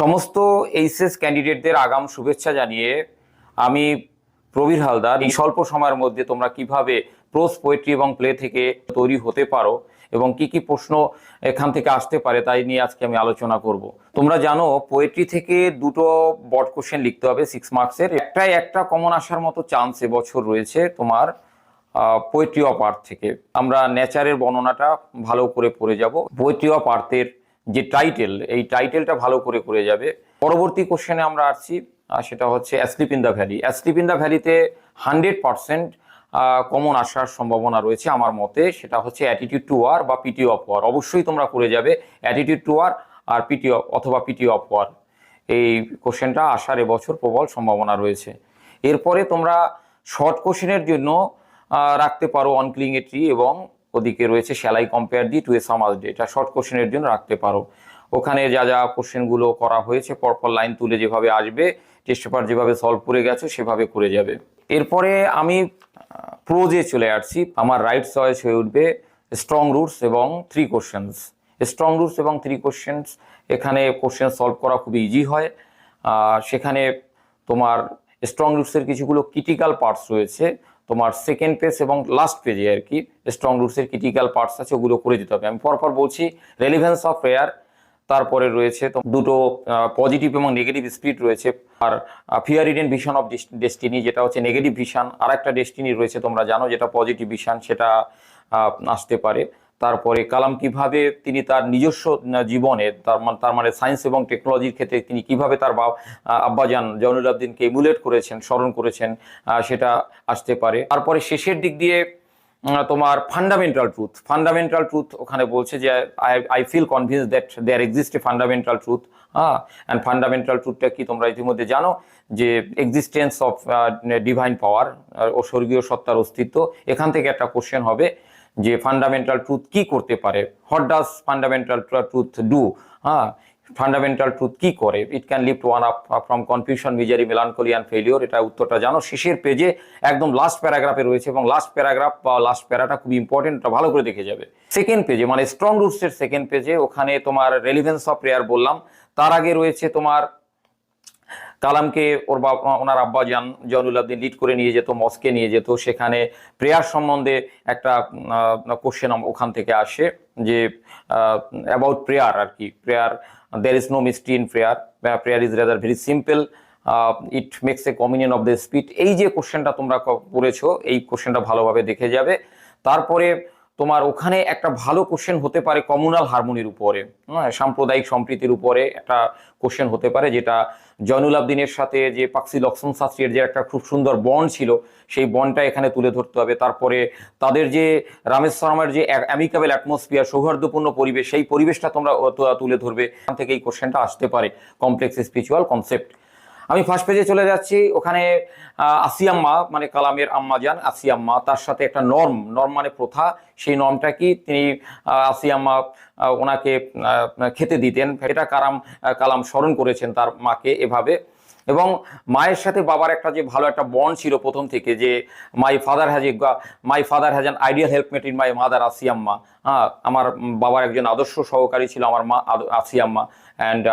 সমস্ত এইচএস ক্যান্ডিডেটদের আগাম শুভেচ্ছা জানিয়ে আমি প্রবীর হালদার। এই স্বল্প সময়ের মধ্যে তোমরা কীভাবে প্রোজ পোয়েট্রি এবং প্লে থেকে তৈরি হতে পারো এবং কি কি প্রশ্ন এখান থেকে আসতে পারে তাই নিয়ে আজকে আমি আলোচনা করব। তোমরা জানো পোয়েট্রি থেকে দুটো বট কোশ্চেন লিখতে হবে সিক্স মার্কসের একটাই একটা কমন আসার মতো চান্স এবছর রয়েছে তোমার পোয়েট্রি অফ আর্থ থেকে। আমরা নেচারের বর্ণনাটা ভালো করে পড়ে যাব। পোয়েট্রি অফ আর্থের যে টাইটেল এই টাইটেলটা ভালো করে করে যাবে। পরবর্তী কোশ্চেনে আমরা আসছি সেটা হচ্ছে asleep in the valley asleep in the ভ্যালিতে hundred percent common আসার সম্ভাবনা রয়েছে আমার মতে। সেটা হচ্ছে অ্যাটিটিউড টু ওয়ার বা পিটি অফ ওয়ার অবশ্যই তোমরা করে যাবে অ্যাটিটিউড টু ওয়ার আর পিটি অথবা পিটি অফ ওয়ার এই কোশ্চেনটা আসার এবছর প্রবল সম্ভাবনা রয়েছে। এরপরে তোমরা শর্ট কোশ্চেনের জন্য রাখতে পারো অনক্লিং এ ট্রি এবং ওদিকে রয়েছে shall I compare thee to a summer's day এটা শর্ট কোশ্চেনের জন্য রাখতে পারো। ওখানে যা যা কোশ্চেনগুলো করা হয়েছে, পরপর লাইন তুলে যেভাবে আসবে টেস্ট পেপার যেভাবে সলভ করে গেছো, সেভাবে করে যাবে। এরপরে আমি প্রোজে চলে আসছি। আমার রাইট চয়েস হয়ে উঠবে স্ট্রং রুটস এবং থ্রি কোশ্চেন্স স্ট্রং রুটস এবং থ্রি কোশ্চেন্স এখানে কোশ্চেন সলভ করা খুবই ইজি হয়। সেখানে তোমার স্ট্রং রুটসের কিছুগুলো ক্রিটিক্যাল পার্টস রয়েছে। তোমার সেকেন্ড পেজ এবং লাস্ট পেজে আর কি স্ট্রং রুটসের ক্রিটিক্যাল পার্টস আছে, ওগুলো করে দিতে হবে। আমি পরপর বলছি রেলিভেন্স অফ প্রেয়ার তারপরে রয়েছে দুটো পজিটিভ এবং নেগেটিভ স্পিড রয়েছে। আর fear Eden vision of destiny যেটা হচ্ছে নেগেটিভ ভিশন আর একটা ডেস্টিনি রয়েছে তোমরা জানো, যেটা পজিটিভ ভিশন সেটা আসতে পারে। তারপরে কালাম কীভাবে তিনি তার নিজস্ব জীবনে, তার মানে তার মানে সায়েন্স এবং টেকনোলজির ক্ষেত্রে তিনি কীভাবে তার বাবা আব্বাজান জয়নুল আবদিনকে ইমুলেট করেছেন, স্মরণ করেছেন সেটা আসতে পারে। তারপরে শেষের দিক দিয়ে তোমার ফান্ডামেন্টাল ট্রুথ ফান্ডামেন্টাল ট্রুথ ওখানে বলছে যে I I feel convince that there exist a fundamental truth হ্যাঁ? অ্যান্ড ফান্ডামেন্টাল ট্রুথটা কি তোমরা ইতিমধ্যে জানো? যে এক্সিস্টেন্স অফ ডিভাইন পাওয়ার ও স্বর্গীয় সত্তার অস্তিত্ব। এখান থেকে একটা কোশ্চেন হবে যে ফান্ডামেন্টাল ট্রুথ কি করতে পারে? What does fundamental truth do হ্যাঁ ফান্ডামেন্টাল ট্রুথ কি করে? It can lift one up from confusion misery melancholy and failure এটা উত্তরটা জানো? শেষের পেজে একদম লাস্ট প্যারাগ্রাফে রয়েছে এবং লাস্ট প্যারাগ্রাফ বা লাস্ট প্যারাটা খুব ইম্পর্টেন্ট ভালো করে দেখে যাবে। সেকেন্ড পেজে মানে স্ট্রং রুটসের সেকেন্ড পেজে ওখানে তোমার রেলিভেন্স অফ প্রেয়ার বললাম। তার আগে রয়েছে তোমার কালামকে ওর বাবা ওনার আব্বা জান জয়নুল আবদিন লিড করে নিয়ে যেত, মস্কে নিয়ে যেত। সেখানে প্রেয়ার সম্বন্ধে একটা কোশ্চেন ওখান থেকে আসে যে অ্যাবাউট প্রেয়ার আর কি। Prayer there is no mystery in prayer. Prayer is rather very simple it makes a communion of the speed এই যে কোশ্চেনটা তোমরা ক- পড়েছো এই কোশ্চেনটা ভালোভাবে দেখে যাবে। তারপরে তোমার ওখানে একটা ভালো কোশ্চেন হতে পারে কমিউনাল হারমোনির উপরে। হ্যাঁ সাম্প্রদায়িক সম্প্রীতির উপরে একটা কোশ্চেন হতে পারে, যেটা জয়নুল আবদিনের সাথে যে পাকসি লক্ষ্মণ শাস্ত্রীর যে একটা খুব সুন্দর বন্ড ছিল, সেই বনটা এখানে তুলে ধরতে হবে। তারপরে তাদের যে রামেশ্বরমের যে অ্যামিকাবেল অ্যাটমসফিয়ার সৌহার্দ্যপূর্ণ পরিবেশ, সেই পরিবেশটা তোমরা তুলে ধরবে। এখান থেকে এই কোশ্চেনটা আসতে পারে। কমপ্লেক্স স্পিরিচুয়াল কনসেপ্ট আমি ফার্স্ট পেজে চলে যাচ্ছি। ওখানে আসিয়াম্মা মানে কালামের আম্মা যান আসিয়াম্মা তার সাথে একটা নর্ম নর্ম মানে প্রথা। সেই নর্মটা কি? তিনি আসিয়াম্মা ওনাকে খেতে দিতেন। এটা কারাম কালাম স্মরণ করেছেন তার মাকে এভাবে। এবং মায়ের সাথে বাবার একটা যে ভালো একটা বন্ড ছিল প্রথম থেকে যে my father has a my father has an ideal helpmate in my mother Asiamma হ্যাঁ আমার বাবার একজন আদর্শ সহকারী ছিল আমার মা Asiamma and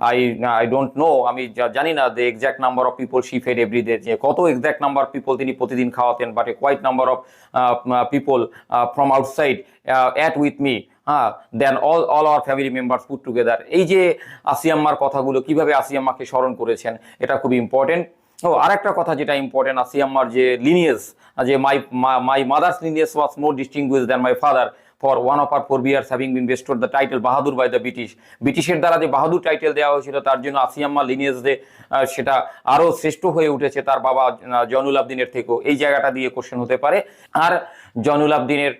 I I don't know আমি জানি না the exact number of people she fed every day যে কত এক্স্যাক্ট নাম্বার পিপল তিনি প্রতিদিন খাওয়াতেন but a quite number of people from outside at with me হ্যাঁ then all all our family members put together এই যে আসিয়াম্মার কথাগুলো কীভাবে আসিয়াম্মাকে স্মরণ করেছেন এটা খুব ইম্পর্টেন্ট ও আরেকটা কথা যেটা ইম্পর্টেন্ট আসিয়াম্মার যে লিনিয়েস যে my my mother's lineage was more distinguish than my father for one of our forebears having been bestowed the title Bahadur by the British ব্রিটিশের দ্বারা যে বাহাদুর টাইটেল দেওয়া হয়েছিল তার জন্য আসিয়াম্মা যে সেটা আরও শ্রেষ্ঠ হয়ে উঠেছে তার বাবা আহ, জয়নুল আবদিনের থেকেও। এই জায়গাটা দিয়ে কোশ্চেন হতে পারে। আর জয়নুল আবদিনের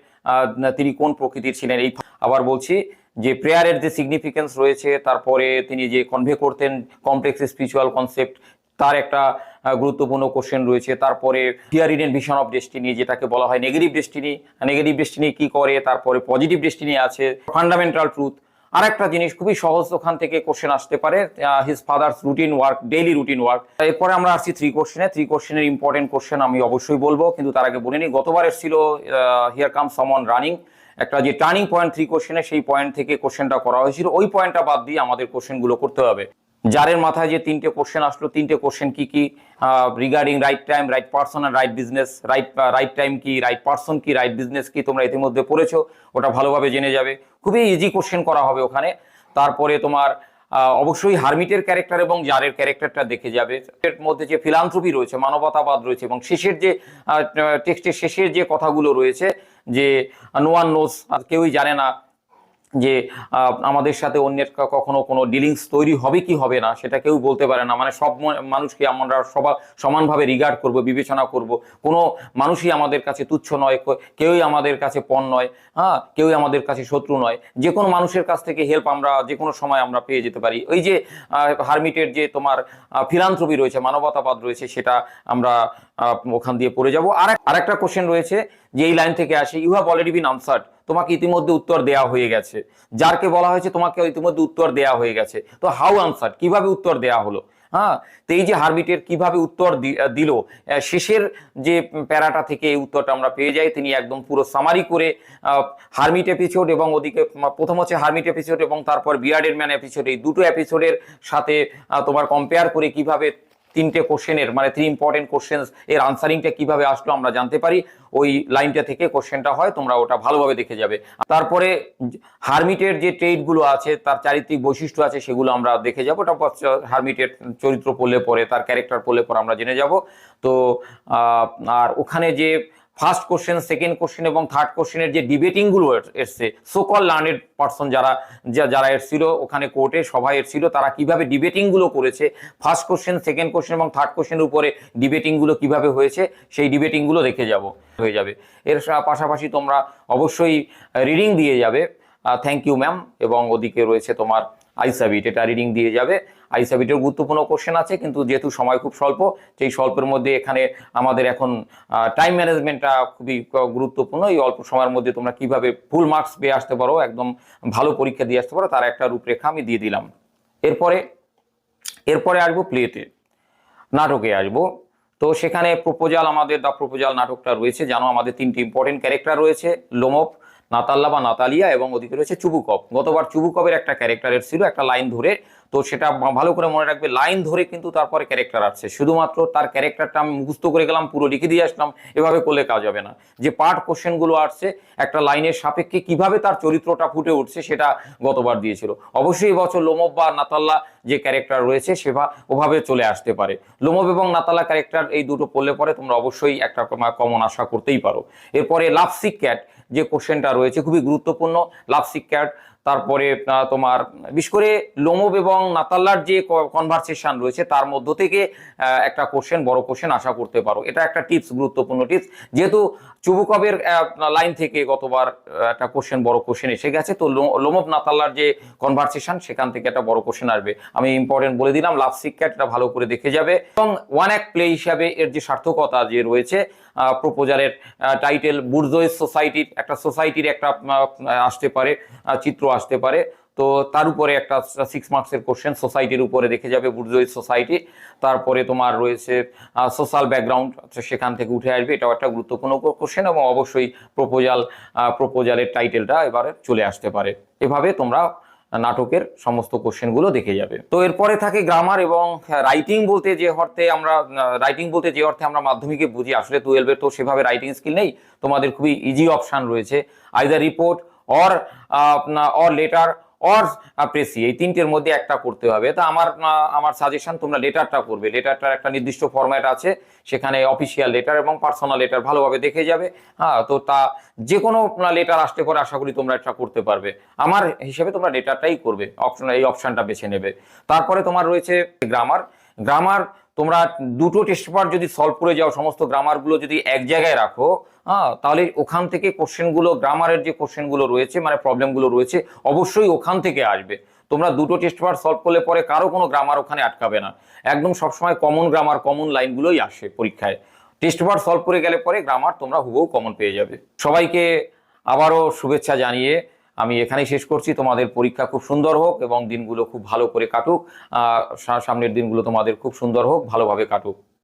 তিনি কোন প্রকৃতির ছিলেন? এই আবার বলছি যে প্রেয়ারের যে সিগনিফিকেন্স রয়েছে, তারপরে তিনি যে কনভে করতেন কমপ্লেক্স স্পিরিচুয়াল কনসেপ্ট তার একটা গুরুত্বপূর্ণ কোশ্চেন রয়েছে। তারপরে fear Eden vision of destiny যেটাকে বলা হয় নেগেটিভ ডেস্টিনি নেগেটিভ ডেস্টিনি কি করে? তারপরে পজিটিভ ডেস্টিনি আছে। ফান্ডামেন্টাল ট্রুথ আর একটা জিনিস, খুবই সহজ ওখান থেকে কোশ্চেন আসতে পারে his father's routine work daily routine work এরপরে আমরা আসছি থ্রি কোশ্চেনে থ্রি কোশ্চেনের ইম্পর্টেন্ট কোশ্চেন আমি অবশ্যই বলব, কিন্তু তার আগে বলে নিই, গতবার এসেছিল হিয়ার কাম সামন রানিং একটা যে টার্নিং পয়েন্ট থ্রি কোশ্চেনে সেই পয়েন্ট থেকে কোশ্চেনটা করা হয়েছিল। ওই পয়েন্টটা বাদ দিয়ে আমাদের কোশ্চেনগুলো করতে হবে। যারের মাথায় যে তিনটে কোশ্চেন আসলো, তিনটে কোশ্চেন কি কি? Regarding right time right person আর right business right right time কি রাইট পার্সন কি রাইট বিজনেস কি, তোমরা ইতিমধ্যে পড়েছো, ওটা ভালোভাবে জেনে যাবে। খুবই ইজি কোশ্চেন করা হবে ওখানে। তারপরে তোমার অবশ্যই হারমিটের ক্যারেক্টার এবং জারের ক্যারেক্টারটা দেখে যাবে। এর মধ্যে যে ফিলান্থ্রপি রয়েছে, মানবতাবাদ রয়েছে এবং শেষের যে টেক্সটের শেষের যে কথাগুলো রয়েছে যে নোয়ান নোস আর কেউই জানে না। যে আমাদের সাথে অন্যের কখনো কোনো ডিলিংস তৈরি হবে কি হবে না, সেটা কেউ বলতে পারে না। মানে সব মানুষকে আমরা সবার সমানভাবে রিগার্ড করব, বিবেচনা করব। কোনো মানুষই আমাদের কাছে তুচ্ছ নয় কেউই আমাদের কাছে পণ নয় হ্যাঁ কেউই আমাদের কাছে শত্রু নয়। যে কোনো মানুষের কাছ থেকে হেল্প আমরা যে কোনো সময় আমরা পেয়ে যেতে পারি। ওই যে হারমিটের যে তোমার ফিলান্থ্রপি রয়েছে, মানবতাবাদ রয়েছে, সেটা আমরা ওখান দিয়ে পড়ে যাব। আর আরেকটা কোশ্চেন রয়েছে যে এই লাইন থেকে আসে। You have already been answered তোমাকে ইতিমধ্যে উত্তর দেওয়া হয়ে গেছে। যারকে বলা হয়েছে তোমাকে ইতিমধ্যে উত্তর দেওয়া হয়ে গেছে। তো হাউ আনসার কীভাবে উত্তর দেওয়া হলো? হ্যাঁ তো এই যে হারবিটের কীভাবে উত্তর দিল শেষের যে প্যারাটা থেকে এই উত্তরটা আমরা পেয়ে যাই, তিনি একদম পুরো সামারি করে হারমিট এপিসোড এবং ওদিকে প্রথম হচ্ছে হারমিট এপিসোড এবং তারপর বিয়ার্ডের ম্যান এপিসোড এই দুটো এপিসোডের সাথে তোমার কম্পেয়ার করে কীভাবে তিনটে কোশ্চেনের মানে থ্রি ইম্পর্টেন্ট কোশ্চেন এর আনসারিংটা কীভাবে আসলো আমরা জানতে পারি। ওই লাইনটা থেকে কোশ্চেনটা হয়, তোমরা ওটা ভালোভাবে দেখে যাবে। তারপরে হারমিটের যে ট্রেডগুলো আছে, তার চারিত্রিক বৈশিষ্ট্য আছে, সেগুলো আমরা দেখে যাব। ওটা হারমিটের চরিত্র পড়লে পরে, তার ক্যারেক্টার পড়লে পরে আমরা জেনে যাব। তো আর ওখানে যে ফার্স্ট কোশ্চেন, সেকেন্ড কোশ্চেন এবং থার্ড কোশ্চেনের যে ডিবেটিংগুলো এসছে সোকল লার্নেড পার্সন যারা যারা এসছিল ওখানে কোর্টে সভায় এসছিল, তারা কীভাবে ডিবেটিংগুলো করেছে, ফার্স্ট কোশ্চেন, সেকেন্ড কোশ্চেন এবং থার্ড কোশ্চেনের উপরে ডিবেটিংগুলো কীভাবে হয়েছে, সেই ডিবেটিংগুলো দেখে যাব, হয়ে যাবে। এর পাশাপাশি তোমরা অবশ্যই রিডিং দিয়ে যাবে। থ্যাংক ইউ ম্যাম এবং ওদিকে রয়েছে তোমার আইসাবিট, এটা রিডিং দিয়ে যাবে। আইসাবিটের গুরুত্বপূর্ণ কোশ্চেন আছে, কিন্তু যেহেতু সময় খুব স্বল্প, সেই স্বল্পের মধ্যে এখানে আমাদের এখন টাইম ম্যানেজমেন্টটা খুবই গুরুত্বপূর্ণ। এই অল্প সময়ের মধ্যে তোমরা কীভাবে ফুল মার্কস পেয়ে আসতে পারো, একদম ভালো পরীক্ষা দিয়ে আসতে পারো, তার একটা রূপরেখা আমি দিয়ে দিলাম। এরপরে এরপরে আসব প্লেতে নাটকে আসব। তো সেখানে প্রপোজাল আমাদের দ্য প্রপোজাল নাটকটা রয়েছে, জানো, আমাদের তিনটি ইম্পর্টেন্ট ক্যারেক্টার রয়েছে লোমপ নাতাল্লা বা নাতালিয়া এবং ওদিকে রয়েছে চুবুকপ গতবার চুবুকপের একটা ক্যারেক্টারের ছিল, একটা লাইন ধরে। তো সেটা ভালো করে মনে রাখবে, লাইন ধরে কিন্তু তারপরে ক্যারেক্টার আসছে। শুধুমাত্র তার ক্যারেক্টারটা আমি মুখস্থ করে গেলাম, পুরো লিখে দিয়ে আসলাম, এভাবে করলে কাজ হবে না। যে পার্ট কোশ্চেনগুলো আসছে, একটা লাইনের সাপেক্ষে কীভাবে তার চরিত্রটা ফুটে উঠছে সেটা গতবার দিয়েছিল। অবশ্যই এবছর লোমব বা নাতাল্লা যে ক্যারেক্টার রয়েছে সেবা ওভাবে চলে আসতে পারে। লোমব এবং নাতালা ক্যারেক্টার এই দুটো পড়লে পরে তোমরা অবশ্যই একটা কমন আশা করতেই পারো। এরপরে লাভসিক ক্যাট যে কোশ্চেনটা রয়েছে খুবই গুরুত্বপূর্ণ লাভ ক্যাট তারপরে তোমার বিশেষ করে লোমব এবং নাতাল্লার যে কনভারসেশন রয়েছে, তার মধ্য থেকে একটা কোশ্চেন বড় কোশ্চেন আশা করতে পারো। এটা একটা টিপস গুরুত্বপূর্ণ টিপস যেহেতু চুবুকবের লাইন থেকে গতবার একটা কোশ্চেন বড় কোশ্চেন এসে গেছে, তো লোমব নাতাল্লার যে কনভারসেশন সেখান থেকে একটা বড় কোশ্চেন আসবে। আমি ইম্পর্টেন্ট বলে দিলাম, লাভ সিক্যাট এটা ভালো করে দেখে যাবে। এবং ওয়ান এক প্লে হিসাবে এর যে সার্থকতা যে রয়েছে প্রপোজালের টাইটেল বুর্জোয়েস সোসাইটির একটা সোসাইটির একটা আসতে পারে চিত্র আসতে পারে। তো তার উপরে একটা সিক্স মার্কসের কোশ্চেন সোসাইটির উপরে দেখে যাবে বুর্জোয়েস সোসাইটি তারপরে তোমার রয়েছে সোশ্যাল ব্যাকগ্রাউন্ড সেখান থেকে উঠে আসবে। এটাও একটা গুরুত্বপূর্ণ কোশ্চেন এবং অবশ্যই প্রপোজাল প্রপোজালের টাইটেলটা এবারে চলে আসতে পারে। এভাবে তোমরা নাটকের সমস্ত কোশ্চেনগুলো দেখে যাবে। তো এরপরে থাকে গ্রামার এবং রাইটিং বলতে যে অর্থে আমরা রাইটিং বলতে যে অর্থে আমরা মাধ্যমিকে বুঝি, আসলে টুয়েলভের তো সেভাবে রাইটিং স্কিল নেই। তোমাদের খুবই ইজি অপশান রয়েছে। Either report or or letter or precis এই তিনটের মধ্যে একটা করতে হবে। তা আমার আমার সাজেশন তোমরা লেটারটা করবে। লেটারটার একটা নির্দিষ্ট ফরম্যাট আছে, সেখানে অফিসিয়াল লেটার এবং পার্সোনাল লেটার ভালোভাবে দেখে যাবে। হ্যাঁ তো তা যে কোনো লেটার আসতে পরে, আশা করি তোমরা এটা করতে পারবে। আমার হিসেবে তোমরা লেটারটাই করবে অপশন এই অপশনটা বেছে নেবে। তারপরে তোমার রয়েছে গ্রামার গ্রামার তোমরা দুটো টেস্ট পেপার যদি সলভ করে যাও, সমস্ত গ্রামারগুলো যদি এক জায়গায় রাখো হ্যাঁ তাহলে ওখান থেকে কোশ্চেনগুলো গ্রামারের যে কোশ্চেনগুলো রয়েছে মানে প্রবলেমগুলো রয়েছে, অবশ্যই ওখান থেকে আসবে। তোমরা দুটো টেস্ট পেপার সলভ করলে পরে কারও কোনো গ্রামার ওখানে আটকাবে না। একদম সবসময় কমন গ্রামার কমন লাইনগুলোই আসে পরীক্ষায়। টেস্ট পেপার সলভ করে গেলে পরে গ্রামার তোমরা হুবহু কমন পেয়ে যাবে। সবাইকে আবারও শুভেচ্ছা জানিয়ে আমি এখানেই শেষ করছি। তোমাদের পরীক্ষা খুব সুন্দর হোক এবং দিনগুলো খুব ভালো করে কাটুক। সামনের দিনগুলো তোমাদের খুব সুন্দর হোক, ভালোভাবে কাটুক।